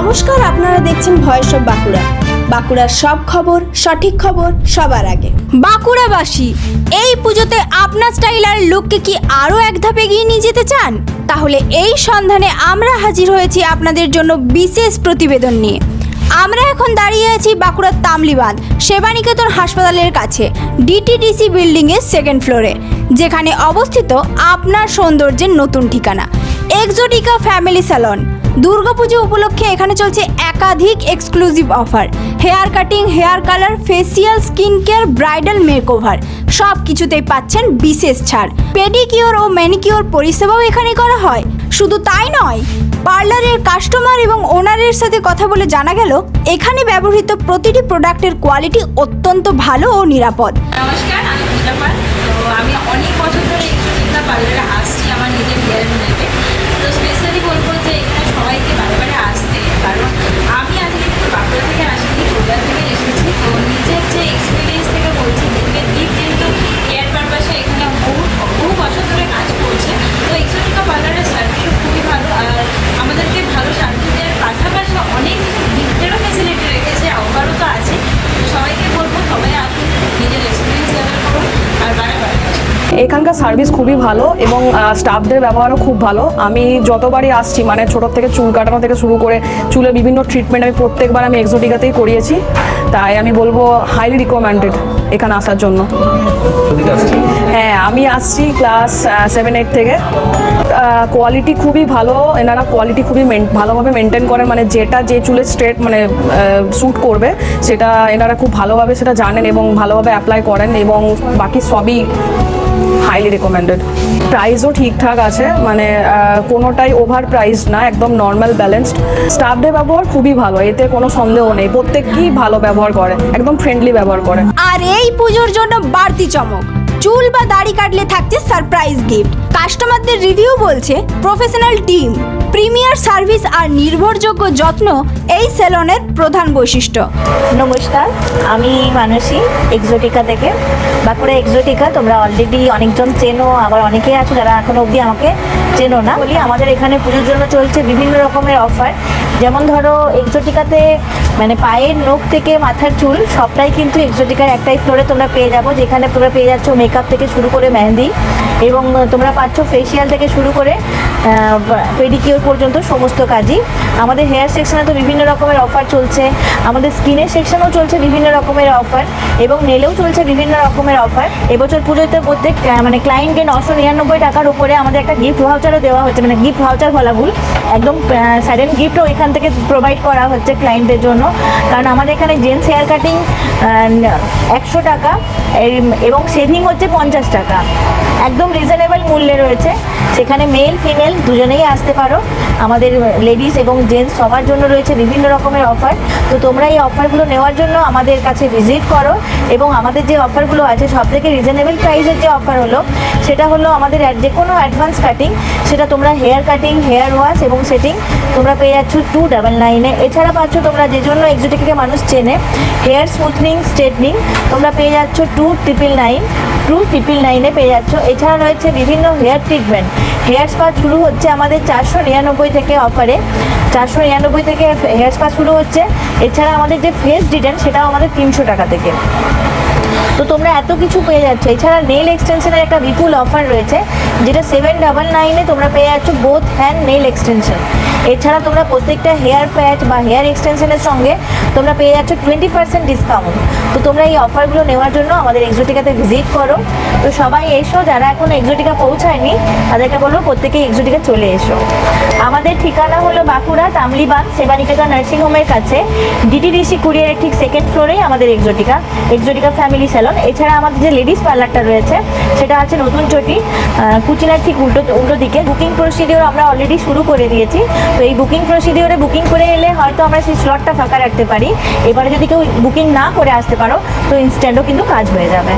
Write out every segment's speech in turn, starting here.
নমস্কার, আপনারা দেখছেন ভয়েস অফ বাঁকুড়া। বাঁকুড়ার সব খবর, সঠিক খবর, সবার আগে। বাঁকুড়াবাসী, এই পুজোতে আপনার স্টাইল আর লুককে কি আরও এক ধাপ এগিয়ে নিয়ে যেতে চান? তাহলে এই সন্ধানে আমরা হাজির হয়েছি আপনাদের জন্য বিশেষ প্রতিবেদন নিয়ে। আমরা এখন দাঁড়িয়ে আছি বাঁকুড়ার তামলিবাঁধ সেবানিকেতন হাসপাতালের কাছে, ডিটিডিসি বিল্ডিংয়ের সেকেন্ড ফ্লোরে যেখানে অবস্থিত আপনার সৌন্দর্যের নতুন ঠিকানা এক্সোটিকা ফ্যামিলি স্যালন দুর্গাপুজো উপলক্ষে এখানে চলছে একাধিক exclusive offer hair cutting hair colour facial skin care bridal makeover সব কিছুতেই পাচ্ছেন বিশেষ ছাড়। পেডিকিওর ও ম্যানিকিওর পরিষেবাও এখানে করা হয়। শুধু তাই নয় পার্লারের কাস্টমার এবং ওনারের সাথে কথা বলে জানা গেল, এখানে ব্যবহৃত প্রতিটি প্রোডাক্টের কোয়ালিটি অত্যন্ত ভালো ও নিরাপদ। নমস্কার, আমি আমি অনেক বছর ধরে takes এখানকার সার্ভিস খুবই ভালো এবং স্টাফদের ব্যবহারও খুব ভালো। আমি যতবারই আসছি মানে ছোটো থেকে চুল কাটানো থেকে শুরু করে চুলের বিভিন্ন ট্রিটমেন্ট আমি প্রত্যেকবার আমি এক্সোটিকাতেই করিয়েছি। তাই আমি বলব হাইলি রিকমেন্ডেড এখানে আসার জন্য। হ্যাঁ আমি আসছি ক্লাস সেভেন এইট থেকে। কোয়ালিটি খুবই ভালো, এনারা কোয়ালিটি খুবই ভালোভাবে মেনটেন করেন। মানে যেটা যে চুলের স্ট্রেট মানে শ্যুট করবে, সেটা এনারা খুব ভালোভাবে সেটা জানেন এবং ভালোভাবে অ্যাপ্লাই করেন এবং বাকি সবই হাইলি রেকমেন্ডেড প্রাইসও ঠিকঠাক আছে মানে কোনোটাই ওভার প্রাইস না, একদম নর্মাল ব্যালেন্সড স্টাফদের ব্যবহার খুবই ভালো, এতে কোনো সন্দেহ নেই। প্রত্যেককেই ভালো ব্যবহার করে, একদম ফ্রেন্ডলি ব্যবহার করে। আর এই পুজোর জন্য বাড়তি চমক। চুল বা দাড়ি কাটলে থাকছে সারপ্রাইজ গিফট কাস্টমারদের রিভিউ বলছে প্রফেশনাল টিম প্রিমিয়ার সার্ভিস আর নির্ভরযোগ্য যত্ন এই সেলনের প্রধান বৈশিষ্ট্য। নমস্কার, আমি মানসী এক্সোটিকা থেকে। বাঁকুড়া এক্সোটিকা তোমরা অলরেডি অনেকজন চেনো, আবার অনেকেই আছো যারা এখনও অবধি আমাকে চেনো না। বলি, আমাদের এখানে পুজোর জন্য চলছে বিভিন্ন রকমের অফার যেমন ধরো এক্সোটিকাতে মানে পায়ের নখ থেকে মাথার চুল, সবটাই কিন্তু এক্সোটিকার একটাই ফ্লোরে তোমরা পেয়ে যাব। যেখানে তোমরা পেয়ে যাচ্ছ মেকআপ থেকে শুরু করে মেহেন্দি এবং তোমরা পাচ্ছ ফেসিয়াল থেকে শুরু করে পেডিকিওর পর্যন্ত সমস্ত কাজই। আমাদের হেয়ার সেকশনে তো বিভিন্ন রকমের অফার চলছে। আমাদের স্কিনের সেকশনেও চলছে বিভিন্ন রকমের অফার এবং নেলেও চলছে বিভিন্ন রকমের অফার এবছর পুজোতে প্রত্যেক মানে ক্লায়েন্টকে নশো নিরানব্বই টাকার উপরে আমাদের একটা গিফট ভাউচারও দেওয়া হচ্ছে মানে গিফট ভাউচার বলা ভুল। একদম সাডেন গিফটও এখান থেকে প্রোভাইড করা হচ্ছে ক্লায়েন্টদের জন্য। কারণ আমাদের এখানে জেন্টস হেয়ার কাটিং একশো টাকা এবং সেভিং হচ্ছে পঞ্চাশ টাকা। একদম রিজনেবল মূল্যে রয়েছে। সেখানে মেল ফিমেল দুজনেই আসতে পারো। আমাদের লেডিস এবং জেন্টস সবার জন্য রয়েছে বিভিন্ন রকমের অফার তো তোমরা এই অফারগুলো নেওয়ার জন্য আমাদের কাছে ভিজিট করো এবং আমাদের যে অফারগুলো আছে, সব থেকে রিজনেবল প্রাইসের যে অফার হলো, সেটা হলো আমাদের যে কোনো অ্যাডভান্স কাটিং সেটা তোমরা হেয়ার কাটিং হেয়ার ওয়াশ এবং সেটিং তোমরা পেয়ে যাচ্ছ টু ডাবল নাইনে এছাড়া পাচ্ছ তোমরা যে জন্য এক্সোটিকে মানুষ চেনে হেয়ার স্মুথনিং স্ট্রেটনিং তোমরা পেয়ে যাচ্ছ two triple nine two triple নাইনে পেয়ে যাচ্ছ। এছাড়া রয়েছে বিভিন্ন হেয়ার ট্রিটমেন্ট হেয়ার স্পা শুরু হচ্ছে আমাদের চারশো নিরানব্বই থেকে অফারে চারশো নিরানব্বই থেকে হেয়ার স্পা শুরু হচ্ছে। এছাড়া আমাদের যে ফেস ডিটেন সেটাও আমাদের তিনশো টাকা থেকে। তো তোমরা এত কিছু পেয়ে যাচ্ছ। এছাড়া নেল এক্সটেনশনের একটা বিপুল অফার রয়েছে। যেটা সেভেন ডাবল নাইনে তোমরা পেয়ে যাচ্ছ বোথ হ্যান্ড নেল এক্সটেনশন এছাড়া তোমরা প্রত্যেকটা হেয়ার প্যাচ বা হেয়ার এক্সটেনশনের সঙ্গে তোমরা পেয়ে যাচ্ছ টোয়েন্টি পার্সেন্ট ডিসকাউন্ট তো তোমরা এই অফারগুলো নেওয়ার জন্য আমাদের এক্সোটিকাতে ভিজিট করো। তো সবাই এসো, যারা এখন এক্সোটিকা পৌঁছায়নি, তাদেরকে বলব প্রত্যেকেই এক্সোটিকা চলে এসো। আমাদের ঠিকানা হলো বাঁকুড়া, তামলিবাগ সেবানিকেতা নার্সিংহোমের কাছে। ডিটিডিসি কুরিয়ারের ঠিক সেকেন্ড ফ্লোরেই আমাদের এক্সোটিকা এক্সোটিকা ফ্যামিলি স্যালন এছাড়া আমাদের যে লেডিস পার্লারটা রয়েছে, সেটা আছে নতুন চটি কুচিনার ঠিক উল্টো উল্টো দিকে। বুকিং প্রসিডিওর আমরা অলরেডি শুরু করে দিয়েছি। তো এই বুকিং প্রসিডিওরে বুকিং করে এলে হয়তো আমরা সেই স্লটটা ফাঁকা রাখতে পারি। এবারে যদি কেউ বুকিং না করে আসতে পারো, তো ইনস্ট্যান্টও কিন্তু কাজ হয়ে যাবে।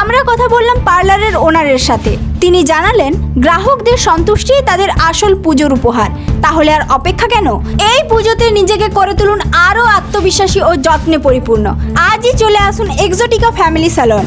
আমরা কথা বললাম পার্লারের ওনারের সাথে। তিনি জানালেন, গ্রাহকদের সন্তুষ্টি তাদের আসল পুজোর উপহার। তাহলে আর অপেক্ষা কেন? এই পুজোতে নিজেকে করে তুলুন আরও আত্মবিশ্বাসী ও যত্নে পরিপূর্ণ। আজই চলে আসুন এক্সোটিকা ফ্যামিলি স্যালন